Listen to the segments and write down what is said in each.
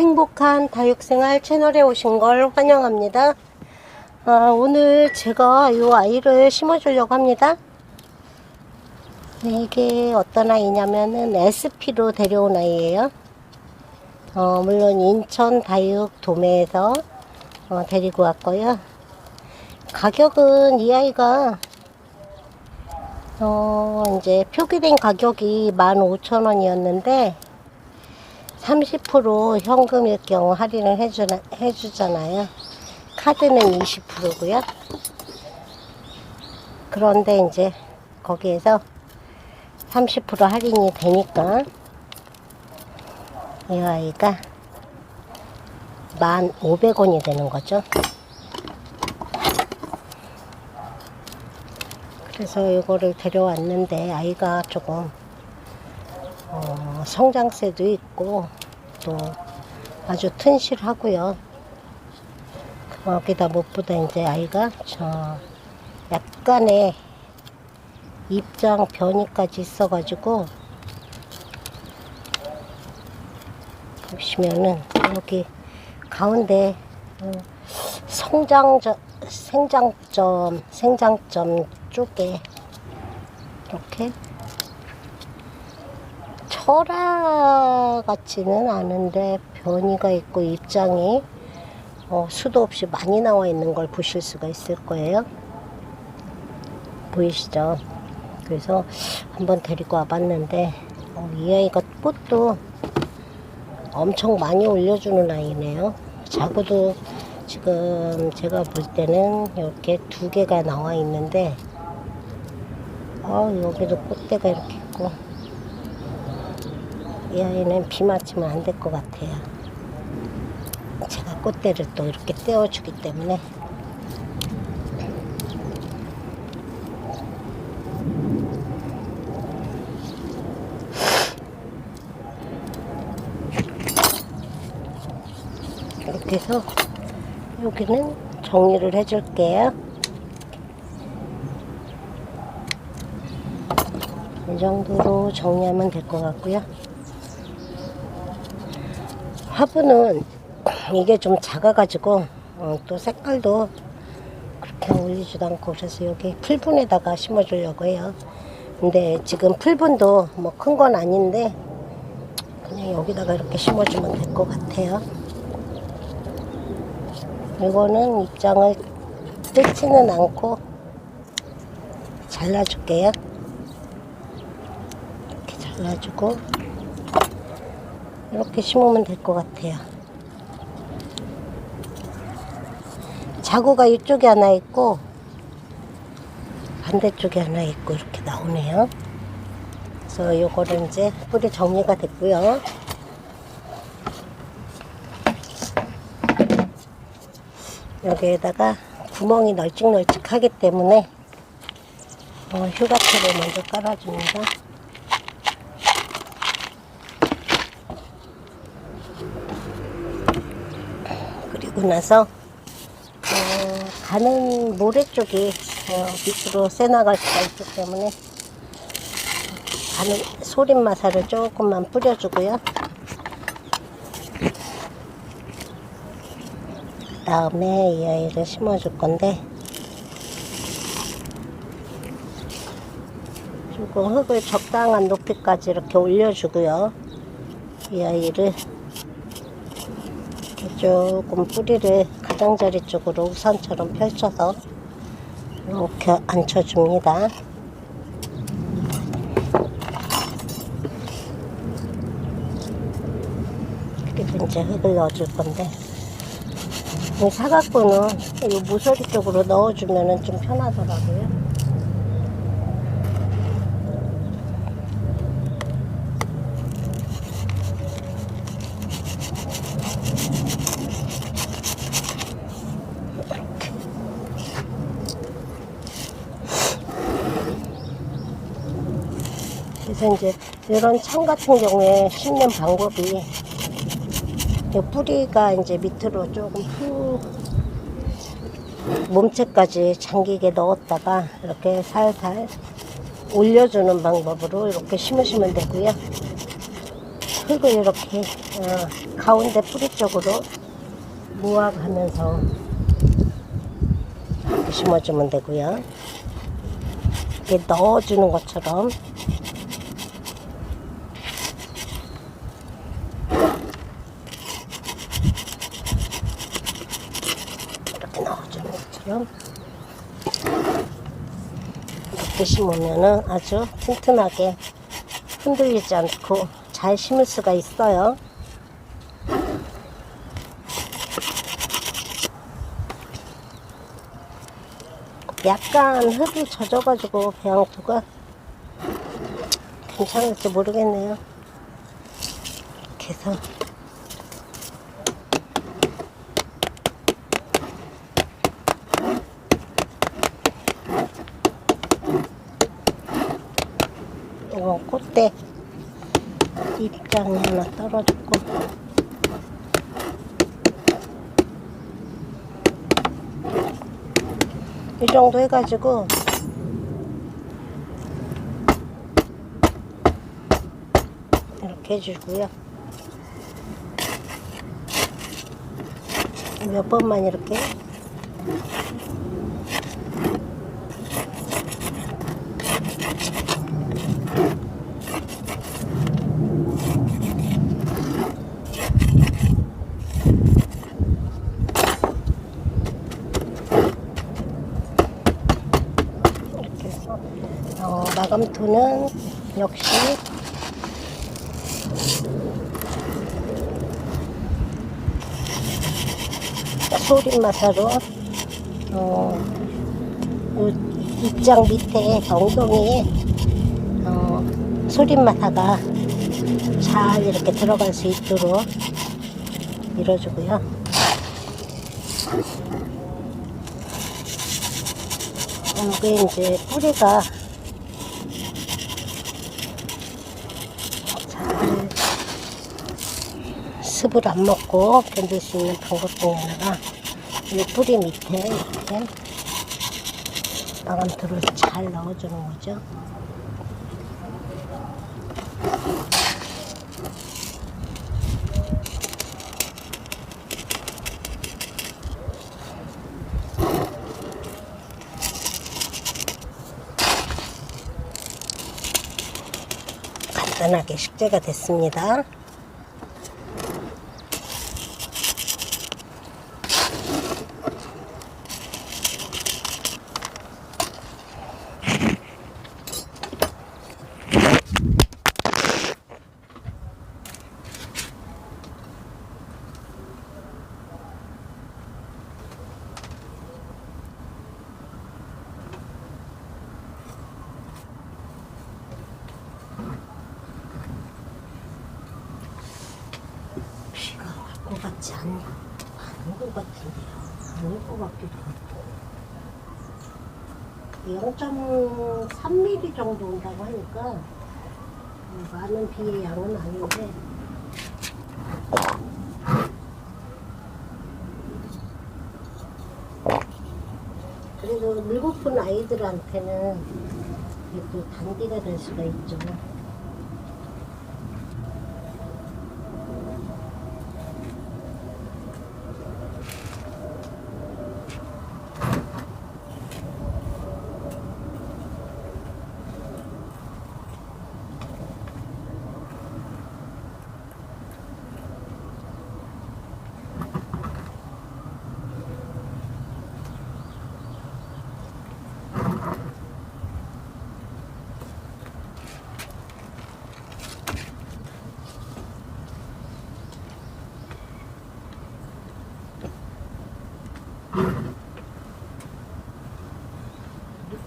행복한 다육생활 채널에 오신 걸 환영합니다. 아, 오늘 제가 이 아이를 심어주려고 합니다. 네, 이게 어떤 아이냐면은 SP로 데려온 아이예요. 어, 물론 인천 다육 도매에서 어, 데리고 왔고요. 가격은 이 아이가 어, 이제 표기된 가격이 15,000원이었는데 30% 현금일 경우 할인을 해주, 해주잖아요. 카드는 20%고요. 그런데 이제 거기에서 30% 할인이 되니까 이 아이가 1,500원이 되는 거죠. 그래서 이거를 데려왔는데 아이가 조금 어, 성장세도 있고 또 아주 튼실하고요. 거기다 무엇보다 이제 아이가 저 약간의 입장 변이까지 있어가지고 보시면은 여기 가운데 어, 성장점 생장점 생장점 쪽에 이렇게 철화 같지는 않은데 변이가 있고 입장이 어, 수도 없이 많이 나와 있는 걸 보실 수가 있을 거예요. 보이시죠? 그래서 한번 데리고 와봤는데 어, 이 아이가 꽃도 엄청 많이 올려주는 아이네요. 자구도 지금 제가 볼 때는 이렇게 두 개가 나와 있는데 어, 여기도 꽃대가 이렇게 있고 이 아이는 비 맞으면 안 될 것 같아요. 제가 꽃대를 또 이렇게 떼어주기 때문에 이렇게 해서 여기는 정리를 해줄게요. 이 정도로 정리하면 될 것 같고요. 화분은 이게 좀 작아가지고 어, 또 색깔도 그렇게 어울리지도 않고 그래서 여기 풀분에다가 심어주려고 해요. 근데 지금 풀분도 뭐 큰 건 아닌데 그냥 여기다가 이렇게 심어주면 될 것 같아요. 이거는 입장을 뜯지는 않고 잘라줄게요. 이렇게 잘라주고 이렇게 심으면 될 것 같아요. 자구가 이쪽에 하나 있고 반대쪽에 하나 있고 이렇게 나오네요. 그래서 이거를 이제 뿌리 정리가 됐고요. 여기에다가 구멍이 널찍널찍하기 때문에 어, 휴가차를 먼저 깔아줍니다. 그리고 나서 어, 가는 모래 쪽이 어, 밑으로 새 나갈 수가 있기 때문에 가는 소림 마사를 조금만 뿌려주고요. 다음에 이 아이를 심어줄 건데 조금 흙을 적당한 높이까지 이렇게 올려주고요. 이 아이를 조금 뿌리를 가장자리 쪽으로 우산처럼 펼쳐서 이렇게 앉혀줍니다. 그리고 이제 흙을 넣어줄 건데 이 사각분은 이 모서리 쪽으로 넣어주면 좀 편하더라고요. 그래서 이제 이런 창 같은 경우에 심는 방법이 이 뿌리가 이제 밑으로 조금 푹 몸체까지 잠기게 넣었다가 이렇게 살살 올려주는 방법으로 이렇게 심으시면 되고요. 흙을 이렇게 어, 가운데 뿌리 쪽으로 모아가면서 심어주면 되고요. 이렇게 넣어주는 것처럼 이렇게 넣어주는 것처럼 이렇게 심으면은 아주 튼튼하게 흔들리지 않고 잘 심을 수가 있어요. 약간 흙이 젖어가지고 배양토가 괜찮을지 모르겠네요. 이렇게 해서 꽃대 입장이 하나 떨어졌고. 이 정도 해가지고 이렇게 해주고요. 몇 번만 이렇게 해서 어, 마감토는 역시 소림마사로 어, 요 입장 밑에 엉덩이에 어, 소림마사가 잘 이렇게 들어갈 수 있도록 밀어주고요. 이게 이제 뿌리가 습을 안 먹고 견딜 수 있는 방법 중에 하나가 이 뿌리 밑에 이렇게 마감토를 잘 넣어주는 거죠. 간단하게 식재가 됐습니다. 비가 올 것 같지 않, 않은 것 같은데요. 아닐 것 같기도 하고. 0.3mm 정도 온다고 하니까 어, 많은 비의 양은 아닌데 그래도 늙고픈 아이들한테는 이게 또 단기가 될 수가 있죠.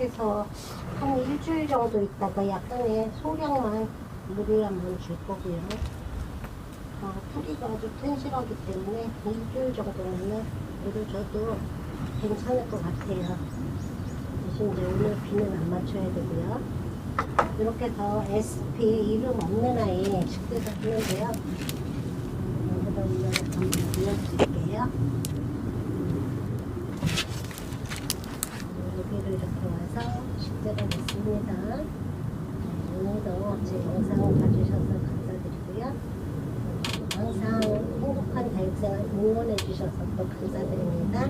해서 한 일주일 정도 있다가 약간의 소량만 물을 한번 줄 거고요. 어, 뿌리가 아주 튼실하기 때문에 일주일 정도는 물을 줘도 괜찮을 것 같아요. 대신 이제 오늘 비는 안 맞춰야 되고요. 이렇게 해서 SP 이름 없는 아이 식대가 하는데요. 여기다 한번 보여드릴게요. 이렇게 와서 식재가 됐습니다. 네, 오늘도 제 영상을 봐주셔서 감사드리고요. 항상 행복한 다육생활 응원해주셔서 또 감사드립니다.